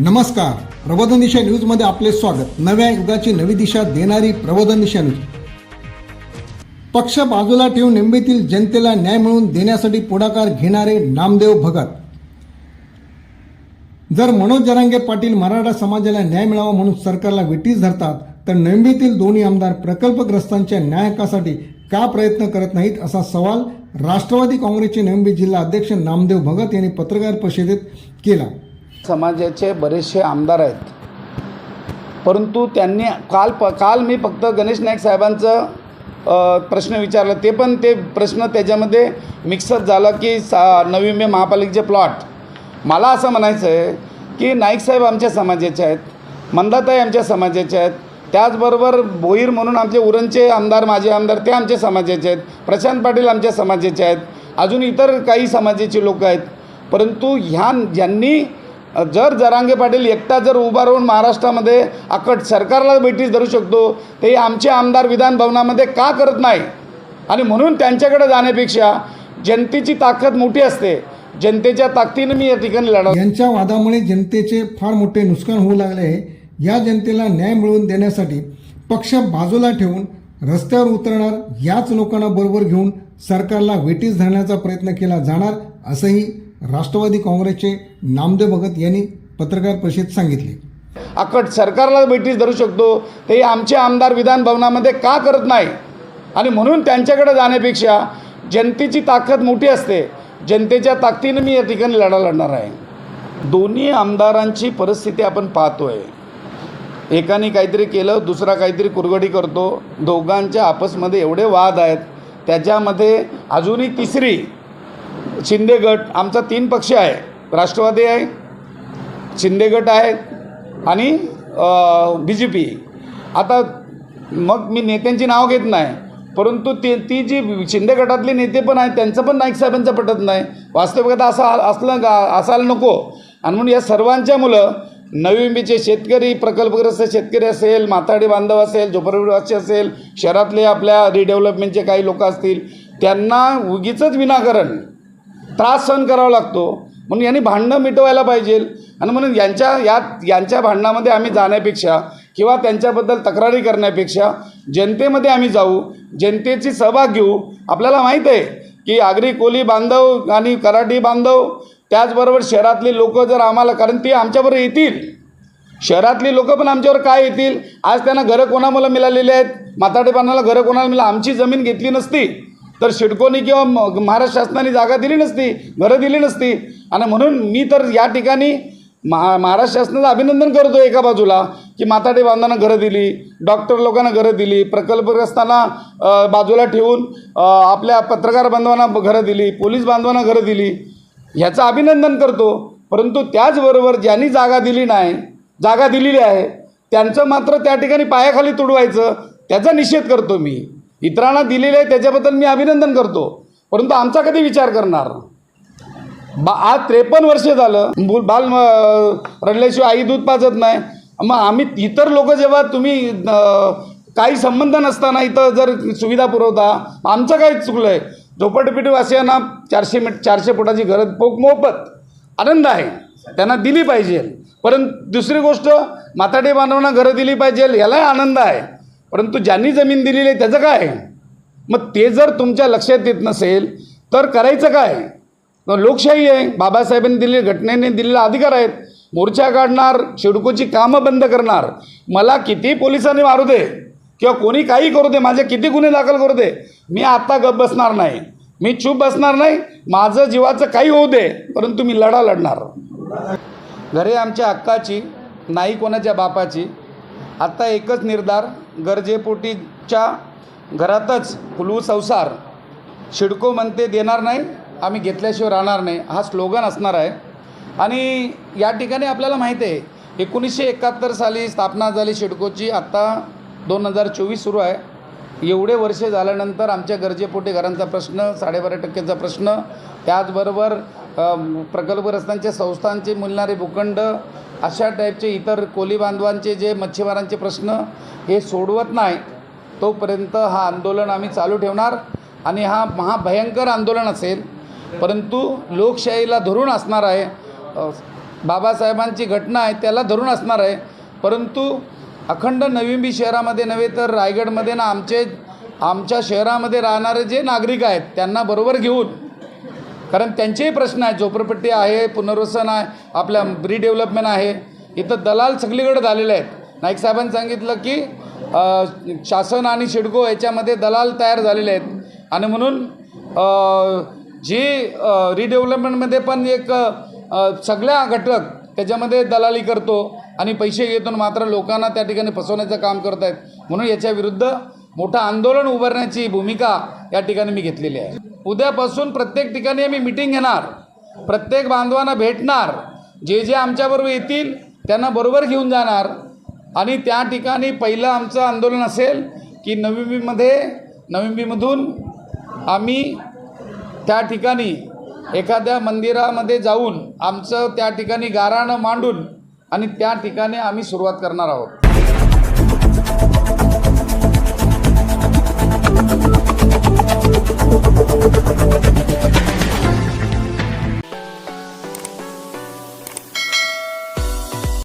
नमस्कार. प्रबोधन दिशा न्यूजमध्ये आपले स्वागत. नव्या युगाची नवी दिशा देणारी प्रबोधन दिशा न्यूज पक्ष बाजूला ठेवून निंबीतील जनतेला न्याय मिळवून देण्यासाठी पुढाकार घेणारे नामदेव भगत. जर मनोज जरांगे पाटील मराठा समाजाला न्याय मिळावा म्हणून सरकारला विटीस धरतात तर निंबीतील दोन्ही आमदार प्रकल्पग्रस्तांच्या न्याय हक्कासाठी का प्रयत्न करत नाहीत असा सवाल राष्ट्रवादी काँग्रेसचे निंबी जिल्हा अध्यक्ष नामदेव भगत यांनी पत्रकार परिषदेत केला. समाजाचे बरेचसे आमदार आहेत. परंतु त्यांनी काल प काल मी फक्त गणेश नाईक साहेबांचं प्रश्न विचारला. ते पण ते प्रश्न त्याच्यामध्ये मिक्सअप झालं की सा नवी मे महापालिकेचे प्लॉट मला असं म्हणायचं आहे की नाईक साहेब आमच्या समाजाचे आहेत मंदाताई आमच्या समाजाचे आहेत. त्याचबरोबर भोईर म्हणून आमचे उरणचे आमदार माझे आमदार ते आमच्या समाजाचे आहेत. प्रशांत पाटील आमच्या समाजाचे आहेत. अजून इतर काही समाजाचे लोक आहेत. परंतु ह्या ज्यांनी जर जरांगे पाटील एकटा जर उभा राहून महाराष्ट्रामध्ये अकट सरकारला बैठीस धरू शकतो ते आमचे आमदार विधान भवनामध्ये का करत नाही? आणि म्हणून त्यांच्याकडे जाण्यापेक्षा जनतेची ताकद मोठी असते. जनतेच्या ताकदीने मी या ठिकाणी लढा यांच्या वादामुळे जनतेचे फार मोठे नुकसान होऊ लागले आहे. या जनतेला न्याय मिळवून देण्यासाठी पक्ष बाजूला ठेवून रस्त्यावर उतरणार याच लोकांना बरोबर घेऊन सरकारला वेटीस धरण्याचा प्रयत्न केला जाणार. असंही राष्ट्रवादी काँग्रेसचे नामदेव भगत यांनी पत्रकार परिषदेत सांगितले. अकट सरकारला भेटीस धरू शकतो. ते आमचे आमदार विधान भवनामध्ये का करत नाही? आणि म्हणून त्यांच्याकडे जाण्यापेक्षा जनतेची ताकद मोठी असते. जनतेच्या ताकदीनं मी या ठिकाणी लढा लढणार आहे. दोन्ही आमदारांची परिस्थिती आपण पाहतोय. एकाने काहीतरी केलं दुसरा काहीतरी कुरगडी करतो. दोघांच्या आपसमध्ये एवढे वाद आहेत. त्याच्यामध्ये अजूनही तिसरी शिंदे गट आमचा तीन पक्ष आहे. राष्ट्रवादी आहे शिंदे गट आहे आणि बी जे पी आता मग मी नेत्यांची नाव घेत नाही परंतु ते ती जी शिंदे गटातले नेते पण आहेत त्यांचं पण नाईक साहेबांचं पटत नाही. वास्तविकता असं असलं का असायला नको. आणि म्हणून या सर्वांच्या मुलं नवी मुंबईचे शेतकरी प्रकल्पग्रस्त शेतकरी असेल माताडी बांधव असेल झोपडपट्टीवासी असेल शहरातले आपल्या रिडेव्हलपमेंटचे काही लोक असतील त्यांना उगीचंच विनाकारण त्रास सहन करावा लागतो. म्हणून यांनी भांडणं मिटवायला पाहिजे. आणि म्हणून यांच्या या यांच्या भांडणामध्ये आम्ही जाण्यापेक्षा किंवा त्यांच्याबद्दल तक्रारी करण्यापेक्षा जनतेमध्ये आम्ही जाऊ. जनतेची सहभाग घेऊ. आपल्याला माहीत आहे की आगरी कोली बांधव आणि कराटी बांधव त्याचबरोबर शहरातली लोक जर आम्हाला कारण ते आमच्याबरोबर येतील. शहरातली लोक पण आमच्यावर काय येतील? आज त्यांना घरं कोणामुळे मिळालेली आहेत? माताडेपानाला घरं कोणाला मिळालं? आमची जमीन घेतली नसती. तर शिडकोनी किंवा महाराष्ट्र शासनाने जागा दिली नसती घरं दिली नसती. आणि म्हणून मी तर या ठिकाणी महा महाराष्ट्र शासनाचं अभिनंदन करतो एका बाजूला की माताडे बांधांना घरं दिली डॉक्टर लोकांना घरं दिली प्रकल्पग्रस्तांना बाजूला ठेवून आपल्या पत्रकार बांधवांना घरं दिली पोलीस बांधवांना घरं दिली. ह्याचं अभिनंदन करतो. परंतु त्याचबरोबर ज्यांनी जागा दिली नाही जागा दिलेली आहे त्यांचं मात्र त्या ठिकाणी पायाखाली तुडवायचं त्याचा निषेध करतो मी. इतरांना दिलेलं आहे त्याच्याबद्दल मी अभिनंदन करतो. परंतु आमचा कधी विचार करणार? बा आज त्रेपन्न वर्ष झालं मूल बाल रडल्याशिवाय आई दूध पाजत नाही. मग आम्ही इतर लोक जेव्हा तुम्ही काही संबंध नसताना इथं जर सुविधा पुरवता आमचं काय चुकलं आहे झोपडपट्टीवासियांना चारशे मीट चारशे फुटाची घरं पोक मोफत आनंद आहे. त्यांना दिली पाहिजे. परंतु दुसरी गोष्ट माताडे बांधवांना घरं दिली पाहिजे यालाही आनंद आहे. परंतु ज्यांनी जमीन दिलेली आहे त्याचं काय? मग ते जर तुमच्या लक्षात येत नसेल तर करायचं काय? मग लोकशाही आहे. बाबासाहेबांनी दिलेले घटनेने दिलेला अधिकार आहेत. मोर्चा काढणार शिडकोची कामं बंद करणार. मला किती पोलिसांनी मारू दे किंवा कोणी काही करू दे माझे किती गुन्हे दाखल करू दे मी आत्ता गप बसणार नाही. मी चूप बसणार नाही. माझं जीवाचं काही होऊ दे परंतु मी लढा लढणार. घरे आमच्या हक्काची नाही कोणाच्या बापाची. आत्ता एकच निर्धार गरजेपोटीच्या घरातच फुलवू संसार. शिडको म्हणते देणार नाही आम्ही घेतल्याशिवाय राहणार नाही हा स्लोगन असणार आहे. आणि या ठिकाणी आपल्याला माहीत आहे एकोणीसशे एकाहत्तर साली स्थापना झाली शिडकोची आत्ता दोन हजार चोवीस सुरू आहे. एवढे वर्षे झाल्यानंतर आमच्या गरजेपोटी घरांचा प्रश्न साडेबारा टक्केचा प्रश्न त्याचबरोबर प्रकल्पग्रस्तांच्या संस्थांचे मिळणारे भूखंड अशा टाईपचे इतर कोली बांधवांचे जे मच्छीमारांचे प्रश्न हे सोडवत नाही तोपर्यंत हा आंदोलन आम्ही चालू ठेवणार. आणि हा महाभयंकर आंदोलन असेल परंतु लोकशाहीला धरून असणार आहे. बाबासाहेबांची घटना आहे त्याला धरून असणार आहे. परंतु अखंड नवींबी शहरामध्ये नव्हे तर रायगडमध्ये ना आमचे आमच्या शहरामध्ये राहणारे जे नागरिक आहेत त्यांना बरोबर घेऊन कारण त्यांचेही प्रश्न आहेत. झोपडपट्टी आहे पुनर्वसन आहे आपल्या रिडेव्हलपमेंट आहे. इथं दलाल सगळीकडे झालेले आहेत. नाईक साहेबांनी सांगितलं की शासन आणि शिडको याच्यामध्ये दलाल तयार झालेले आहेत. आणि म्हणून जी रिडेव्हलपमेंटमध्ये पण एक सगळ्या घटक त्याच्यामध्ये दलाली करतो आणि पैसे घेतो मात्र लोकांना त्या ठिकाणी फसवण्याचं काम करत आहेत म्हणून याच्या विरुद्ध मोठं आंदोलन उभारण्याची भूमिका या ठिकाणी मी घेतलेली आहे. उद्यापासून प्रत्येक ठिकाणी आम्ही मिटिंग घेणार. प्रत्येक बांधवांना भेटणार. जे जे आमच्याबरोबर येतील त्यांना बरोबर घेऊन जाणार. आणि त्या ठिकाणी पहिलं आमचं आंदोलन असेल की नवी मुंबईमध्ये नवी आम्ही त्या ठिकाणी एखाद्या मंदिरामध्ये जाऊन आमचं त्या ठिकाणी गाराणं मांडून आणि त्या ठिकाणी आम्ही सुरुवात करणार आहोत.